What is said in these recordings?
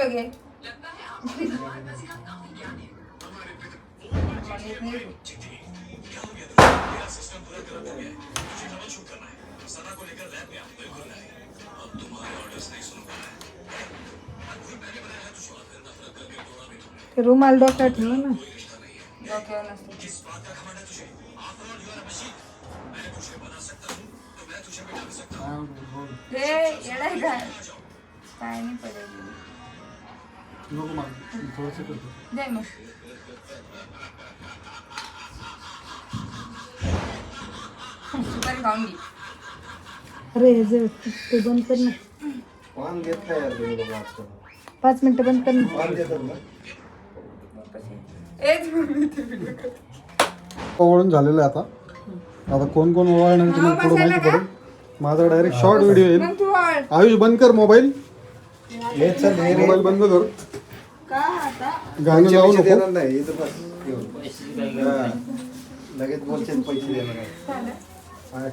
उपयोग आहे ते रुमाल डोक्यात ठेव ना? डोक्यावर नसते हे काय काय नाही पडेल नको मला थोडंसं करतो. दे मग. सुपारी खाऊन घे. अरे हे जे ते बंद कर ना. पान घेत नाही यार तुम्ही लोकं आजकाल. पाच मिनिटं बंद कर ना. पान ओवळून झालेलं आहे आता. आता कोण कोण ओवाळणार ते मला थोडं माहिती पडेल माझा डायरेक्ट शॉर्ट व्हिडिओ येईल. मग तू आवड आयुष बंद कर मोबाईल. हे चल हे रे मोबाईल बंद कर. गाणं लावू नको. देणार नाही इथं बस. घेऊन. हा. लगेच बोलचे पैसे देणार नाही हा.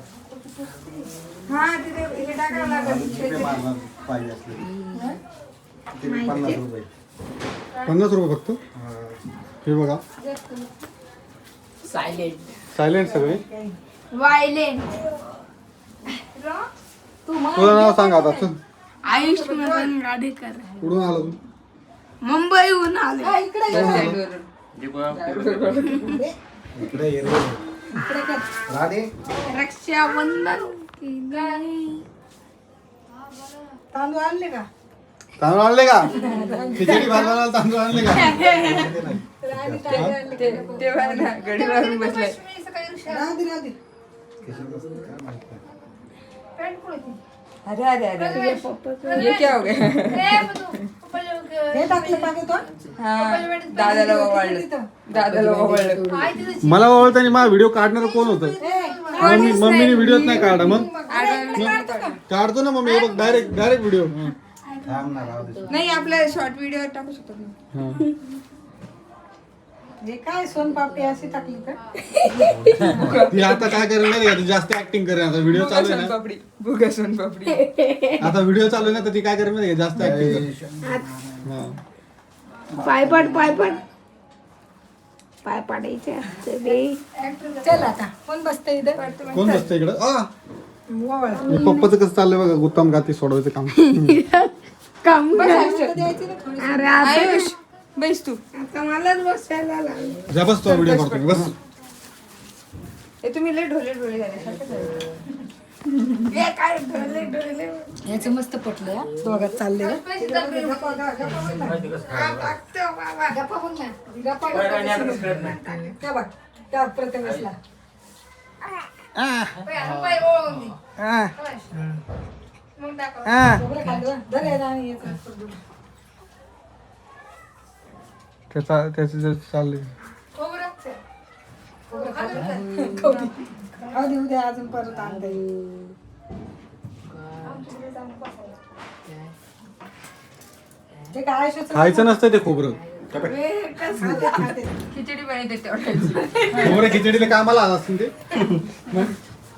हा तिथे हे टाकावं लागेल. रुपये मारणार पाहिजे असले. किती? पन्नास रुपये. पन्नास रुपये फक्त? हा. हे बघा. सायलेंट सगळे? वायलेंट तुझं नाव सांग आता चल आयुष मदन राधेकर कुठून आला तू? मुंबईहून आले. इकडे ये. रे. राधे. रक्षाबंधन की नाही तांदूळ आणले का? तांदूळ आणले का? खिचडी भात बनवायला तांदूळ आणले का? ना राहू दे राहू दे अरे अरे अरे. ये क्या हो गया? हे टाकलं तो? हा. दादाला ओवाळलं. दादाला ओवाळलं. मला ओळखताना माझा व्हिडिओ काढणार कोण होतं? मम्मी मम्मीने व्हिडिओच नाही काढा मग? काढतो. ना मम्मी हे बघ डायरेक्ट डायरेक्ट व्हिडिओ नाही आपल्या शॉर्ट व्हिडिओ टाकू शकतो ना हे काय सोनपापडी अशी टाकली ती आता काय करेल ती जास्त ऍक्टिंग करेल आता व्हिडिओ चालू आहे ना. भुगा सोन पापडी. आता व्हिडिओ चालू आहे ना तर ती काय करेल नाही जास्त ऍक्टिंग करेल पायपाट पायपाट. पाय पाडायचे असते बे. चल आता कोण बसतं इथं? कोण बसतं इकडं? आ! ओवाळ मी पप्पाचं कसं चाललंय बघा गुत्तम गाती सोडवायचं काम. काम कर. द्यायची ना थोडी अरे आता आयुष बैस तू. आता मलाच बसायला लागलं. जा बस तो व्हिडिओ करतो मी, बस. हे तुम्ही लय ढोले ढोले झाले. हे काय ढोले ढोले? याचं मस्त पटलं हा. दोघात चालले त्या बघ त्या प्रथमेशला खाल्लं हं. धर हे राणी याचं. त्याचा त्याचं जे चाललंय. खाऊ दे उद्या अजून परत आणता. येईल ते काय आयुष्याचं खायचं नसतं ते खोबरं. खाते, खाते. खिचडी बनवते तेवढ्याची खोबरं खिचडीला कामाला आला असतील ते.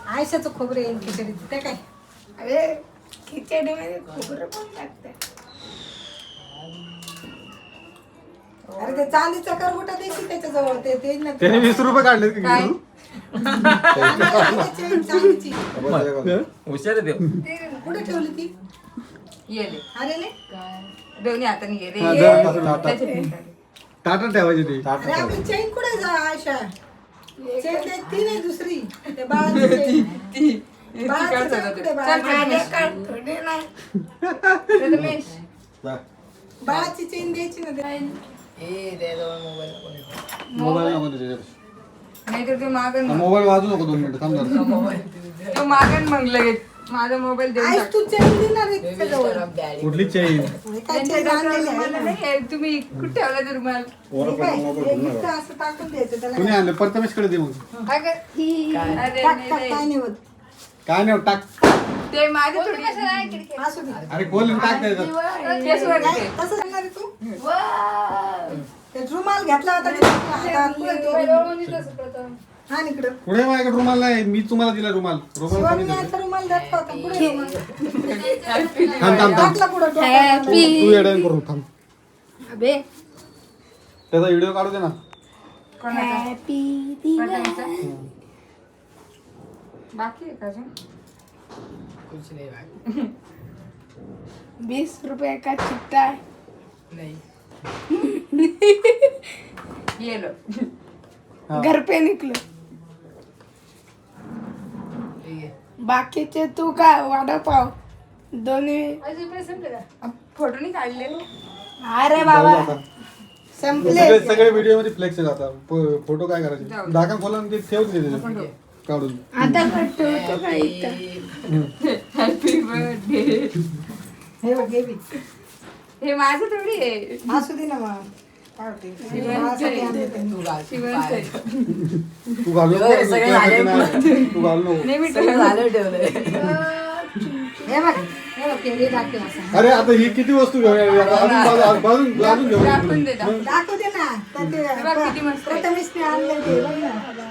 आयुष्याचं खोबरं येईल खिचडीत. ते काय? अरे खिचडीमध्ये खोबरं पण टाकते. अरे ते चांदीचा करगुटा द्यायची त्याच्याजवळ ते ते ना त्याने वीस रुपये काढले की काय? चांदीची. चांदीची हुशार आहे देव. ते कुठे ठेवली ती? येले अरे ले दोन्ही हाताने हा, ठेवायची ती. अरे आपली चैन कुठे जा आयशा? चैन ती नाही दुसरी. ते बाळाची चैन ती. ती बाळाची चैन कुठे प्रथमेश चैन द्यायची ना ते. मोबाईल नको. नाहीतर ते मागण मोबाईल वाजू नको दोन मिनिटं थांब जरा. तो मागण मग लगेच माझा मोबाईल देऊन टाक. तू चैन देणार आहे तिच्या जवळ कुठली चैन हे काय त्यांच्या चैन डोक्यावर आणलेली आहे रुमाल ना? नाही आहे. तुम्ही कुठे ठेवला ते रुमाल हे काय? हे नुसतं असं टाकून द्यायचं त्याला कुणी आणलं प्रथमेशकडे दे मग काय कर- अरे टाक नाही, टाक नाही. काय नाही होत काय नाही टाक ते माझे थोडी असू दे अरे त्याच्यात केस काय? ते. कसं करणार आहे तू? ते रुमाल घेतला होता हातात हा इकडं. पुढे माझ्याकडे रुमाल नाही मी तुम्हाला दिला रुमाल. रुमाल कोणी दिला? रुमाल घेतला होता पुढे रुमाल. थांब थांब थांब. टाकला पुढं. तू करून थांब. अबे. त्याचा व्हिडिओ काढू दे ना. हॅपी? बाकी आहे का अजून? बीस रुपये का चिट्टा है। येलो हा. घर पे निकलो। बाकीचे तू का वडापाव दोन्ही। अब फोटो नाही काढले अरे बाबा. संपले. सगळे व्हिडिओमध्ये फ्लेक्स आता. प- फोटो काय करायचे? जाऊ दे. ढाकण खोला आणि ते ठेवून दे. काढून. आता ठेवतो का इथं? हॅपी बर्थडे हे बघ हे बी. हे माझं थोडी आहे. असू दे ना मग. काय होते बाळासाठी आणले त्यांनी. शिवंत आहे. तू घालू नको. तुझ्यासाठी नाही. तू घालू नको. नाही मी ठेवलं. हे बघ हे बघ हे दाखव असं. अरे आता ही किती वस्तू घेऊन यावी? आता अजून बाजू- बाजून बाजून घेऊन दाखवून दे, दाखवून. दाखव दे ना. तर ते बघ किती मस्त आहे. प्रथमेशने आणले ते बघ ना.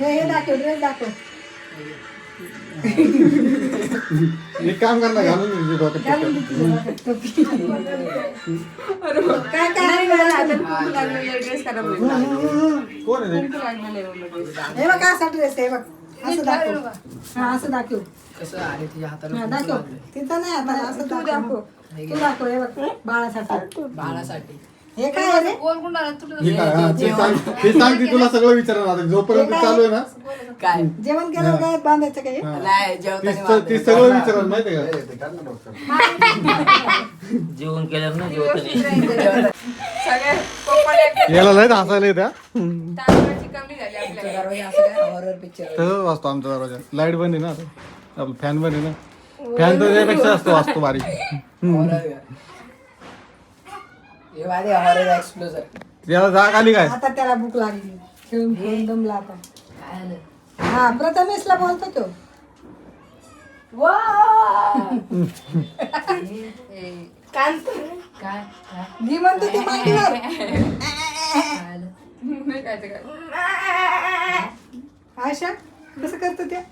हे हे दाखव ड्रेस दाखव एक काम कर ना घालून दे तुझ्या डोक्यात घालून दे पटकन. तुझ्या डोक्यात टोपी. काय काय नाही, आणलं? मला आता कुंकू लागलेला ड्रेस खराब होईल. कोण आहे ते? कुंकू लागलेला आहे मला ड्रेस. हे बघ असा ड्रेस आहे बघ असं दाखव हा असं दाखव हा दाखव तिथं नाही आता असं तू दाखव दाखव तू दाखव हे बघ बाळासाठी बाळासाठी हे काय आहे रे हे काय हा, ते सांग ते सांग ती तुला सगळं विचारणार. आता जोपर्यंत चालू आहे ना? काय? जेवण केलं काय बांधायचं काय हा. नाही ती जेवताना स- ती सगळं विचारणार माहितीये का? ए, ते काढ ना. जेवण केलं ना जेवत नाही. याला लय हसायला येत्या. तांदळाची कमी झाली आपल्याला. दरवाजा असं काय हॉरर पिक्चर तसंच वाचतो आमचा दरवाजा. लाइट बंद आहे ना आता. आपलं फॅन बंद आहे ना. फॅन तर त्यापेक्षा असतो वाचतो बारीक हॉरर हे वादे हॉरर एक्सप्लोजर त्याला जाग आली काय? आता त्याला भूक लागली. खेळून खेळून दमला आता. काय आलं? हा प्रथमेशला बोलतो तो. काय? काय म्हणतो ते मांडीवर. काय आलं? नाही काय ते काय. आशा? कसं करतो ते?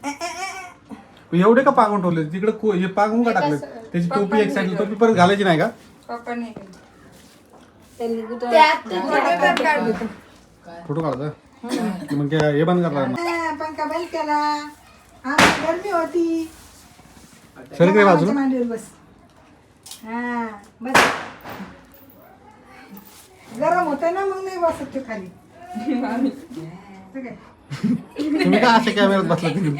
एवढे का पांगून ठेवले? तिकडे को- हे पांगून का टाकले? त्याची टोपी एक साईड टोपी परत घालायची नाही का? पप्पा नाही फोटो काढता मग हे बंद करणार हा, पंखा बंद केला. हा गरमी होती. सर काय मामाच्या बाजूला मांडीवर बस. हा बस. गरम होत ना मग नाही बसत तो खाली? तुम्ही का अशा कॅमेऱ्यात बसला तिकडे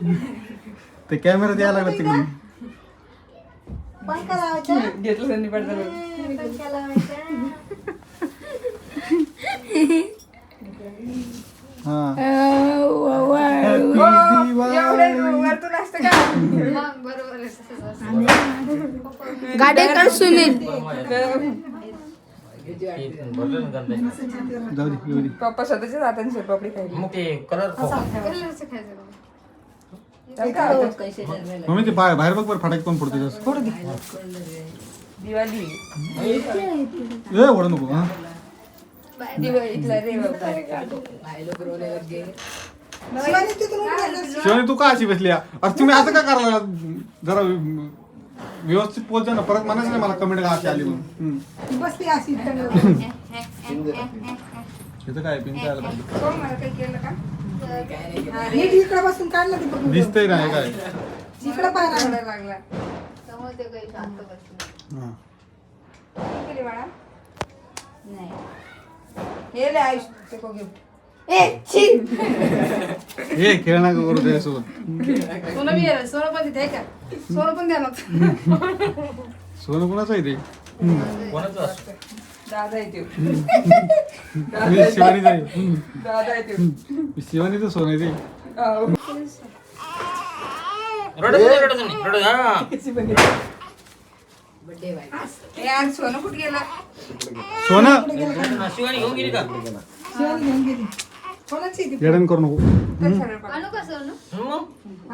ते कॅमेऱ्यात यायला लागला तिकडून. पंखा लावायचा घेतलं त्यांनी पडतं पंखा लावायचा हा गाडेकर सुनील पप्पा स्वतःच्याच हाताने सोनपापडी खायली मग ते कलर त्याला काय होतं? मम्मी ते बाहेर बाहेर बघ बरं फटाके कोण फोडते जास्त फोडू दे. दिवाळी. ए ओढ नको हा. दिवाळीतला रे बाबा. शिवानी तिथून तू का अशी बसली? अरे तुम्ही असं का करायला लागला? जरा व्य- व्यवस्थित पोहोचा ना. परत म्हणायचं नाही मला कमेंट का अशी आली म्हणून. हम्म. ती बसली अशी. इथं. काय पिन काय पाहिजे कोण मला काही केलं का? नीट इकडे बसून काढलं ते बघून दिसतंय ना हे काय? इकडे पाय ना एवढा लागला हा. किती केली बाळा? हे आयुष ते को गिफ्ट. ए छी! हे खेळ नका करू त्याच्यासोबत? सोनं बी आहे, सोनं पण तिथे आहे का? सोनं पण द्या मग सोनं कुणाचं आहे ते? कोणाचं? असतं? दादा येते आहे हम्म. दादा येते मी शिवानीचं सोनं आहे. ते रडत नाही रडत नाही रडत हा. बड्डे बाय यार सोनं कुठे गेलं? सोनं? शिवानी घेऊन गेली का? शिवानी घेऊन गेली. कोणाची ती? येडण करू नको. तर. मग.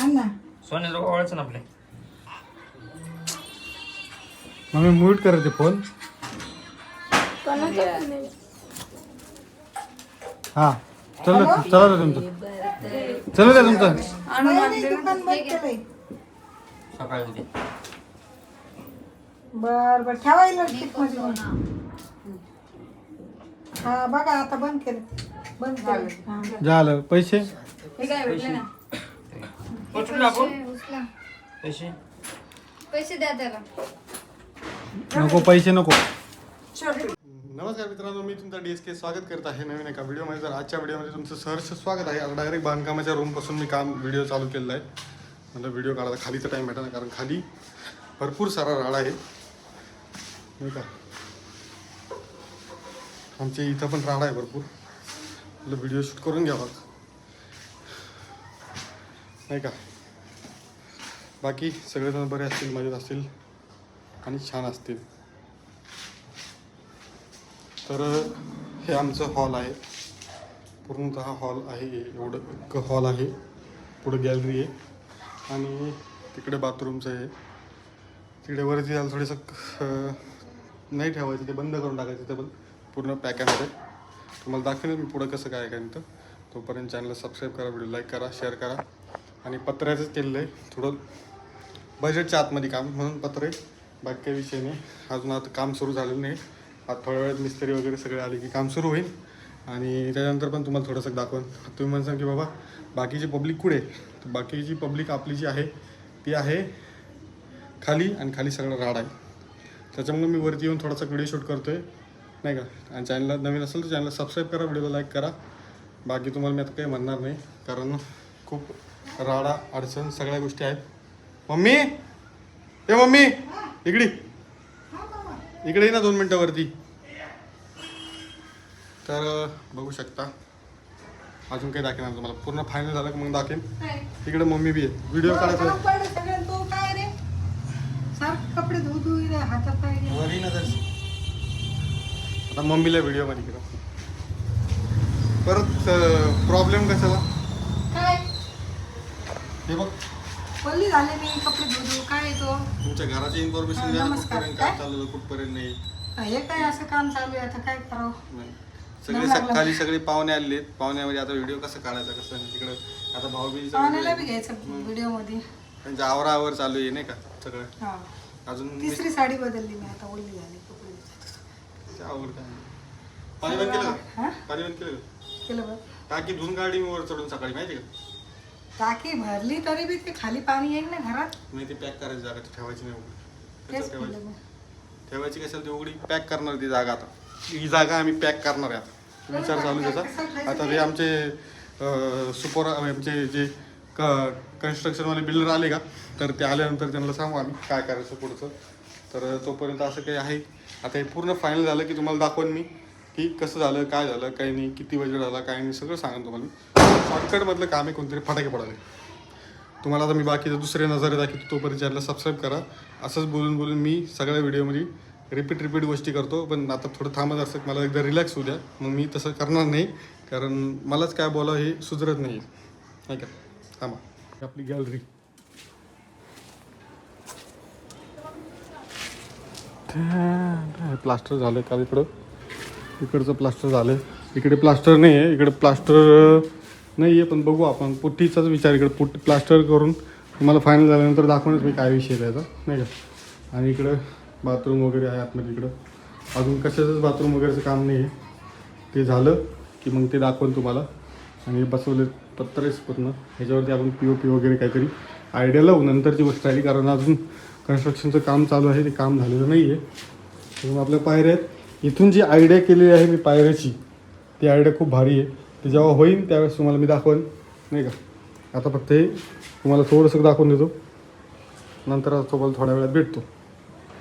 आण ना. सोन्याचं ओळायचं ना आपले. मग मी म्यूट करते फोन हा. चल चला तुमचं. चला रे तुमचं. सकाळी उद्या बर बर. ठेवा इलेक्ट्रिकमध्ये. मग. हा बघा आता बंद केलं. बंद केलं. हा. झालं. पैसे? हे काय भेटले ना? पोचून आपण उचला. पैसे? पैसे द्या त्याला. नको पैसे नको. नमस्कार मित्रांनो मी तुमचा डी एस के स्वागत करत आहे नवीन एका व्हिडिओमध्ये. तर आजच्या व्हिडिओमध्ये तुमचं सहर्ष स्वागत आहे. आता डायरेक्ट बांधकामाच्या रूमपासून मी काम व्हिडिओ चालू केलेला आहे. म्हणजे मला व्हिडिओ काढायला खालीचा टाईम भेटा कारण खाली भरपूर सारा राड आहे. नाही का? आमच्या इथं पण राड आहे भरपूर. मला व्हिडिओ शूट करून घ्यावा नाही का? बाकी सगळेजण बरे असतील मजेत असतील आणि छान असतील. तर हे आमचं हॉल आहे. पूर्णतः हॉल आहे. एवढं एक हॉल आहे. पुढं गॅलरी आहे. आणि तिकडे बाथरूमचं आहे. तिकडे वरती जायला थोडंसं नाही ठेवायचं ते बंद करून टाकायचं ते पण पूर्ण पॅकामध्ये. तुम्हाला दाखवेन मी पुढं कसं काय काय तर तोपर्यंत चॅनलला सबस्क्राईब करा व्हिडिओ लाईक करा शेअर करा. आणि पत्र्याचंच केलेलं आहे. थोडं बजेटच्या आतमध्ये काम म्हणून पत्रे बाकी काही विषय नाही. अजून आता काम सुरू झालेलं नाही. आता थोड्या वेळात मिस्त्री वगैरे सगळे आले की काम सुरू होईल. आणि त्याच्यानंतर पण तुम्हाला थोडंसं दाखवून. तुम्ही म्हणसान की बाबा बाकीची पब्लिक कुठे? आहे? तर बाकीची पब्लिक आपली जी आहे ती आहे खाली आणि खाली सगळं राड आहे. त्याच्यामुळे मी वरती येऊन थोडासा व्हिडिओ शूट करतो आहे नाही का? आणि चॅनलला नवीन असेल तर चॅनलला सबस्क्राईब करा व्हिडिओला लाईक करा. बाकी तुम्हाला मी आता काही म्हणणार नाही कारण खूप राडा अडचण सगळ्या गोष्टी आहेत. मम्मी! ए मम्मी! इकडी. इकडे ना दोन मिनटं वरती तर बघू शकता. अजून काही दाखवणार तुम्हाला. पूर्ण फायनल झालं की मग दाखवेन. तिकडे मम्मी बी आहे. व्हिडिओ काढायचा. आता मम्मीला व्हिडिओमध्ये केला परत प्रॉब्लेम कशाला? काय? हे बघ. पल्ली झाले मी कपडे धुऊ काय येतो? तुमच्या घराची इन्फॉर्मेशन द्या नमस्कार. कुठपर्यंत काय? चाललेलं कुठपर्यंत नाही. हे काय असं काम चालू आहे आता काय करावं? नाही. सगळे सकाळी सगळे पाहुणे आलेत पाहुण्यामध्ये आता व्हिडिओ कसं काढायचा कसं नाही तिकडं आता पाहुण्याला बी. घ्यायचं व्हिडिओमध्ये त्यांच्या आवरावर चालू आहे नाही का सगळं? हा. अजून तिसरी साडी बदलली मी आता ओढली झाली कपडे. आवड काय पाणी बंद केलं का? हा? पाणी बंद केलं का? केलं बघ. टाकी धुवून मी वर चढून सकाळी माहिती का? टाकी भरली तरी बी ते खाली पाणी येईल ना घरात? नाही ती पॅक करायची जागा ती ठेवायची नाही उघडी. तेच ठेवायची? मी. ठेवायची कशाला ती उघडी? पॅक करणार ती जागा आता. ही जागा आम्ही पॅक करणार आहे आता. विचार चालू आहे त्याचा आता हे आमचे सुपर आमचे जे कन्स्ट्रक्शनवाले बिल्डर आले का? तर ते आल्यानंतर त्यांना सांगू आम्ही काय करायचं पुढचं. तर तोपर्यंत असं काही आहे. आता हे पूर्ण फायनल झालं की तुम्हाला दाखवून मी की कसं झालं काय झालं काही नाही किती बजेट झाला काय नाही सगळं सांगेन तुम्हाला शॉर्टकटमधलं काम आहे कोणतरी फटाके पडाले तुम्हाला आता मी बाकीचे दुसरे नजरे दाखवतो तोपर्यंत चॅनलला सबस्क्राईब करा. असंच बोलून बोलून मी सगळ्या व्हिडिओमध्ये रिपीट रिपीट गोष्टी करतो पण आता थोडं थांबत असतं मला एकदा रिलॅक्स होऊ द्या. मग मी तसं करणार नाही कारण मलाच काय बोलावं हे सुधरत नाही नाही का? थांबा. आपली गॅलरी प्लास्टर झालं काल इकडं? इकडचं प्लास्टर झालं. इकडे प्लास्टर नाही आहे इकडे प्लास्टर नाही आहे पण बघू आपण. पुट्टीचाच विचार इकडे पुट्टी प्लास्टर करून तुम्हाला फायनल झाल्यानंतर दाखवणच मी काय विषय त्याचा. नाही का? आणि इकडं बाथरूम वगैरे आहे आतमध्ये इकडं. अजून कशाचंच बाथरूम वगैरेचं काम नाही आहे ते झालं की मग ते दाखवून तुम्हाला. आणि बसवले पत्रेच पूर्ण. ह्याच्यावरती आपण पी ओ पी वगैरे काहीतरी आयडिया लावू. नंतरची गोष्ट आली कारण अजून कन्स्ट्रक्शनचं काम चालू आहे ते काम झालेलं नाही आहे म्हणून आपल्या पायऱ्या आहेत. इथून जी आयडिया केलेली आहे मी पायऱ्याची ती आयडिया खूप भारी आहे. ते जेव्हा होईल त्यावेळेस तुम्हाला मी दाखवेन. नाही का? आता फक्त हे तुम्हाला थोडंसं दाखवून देतो. नंतर तुम्हाला थोड्या वेळात भेटतो.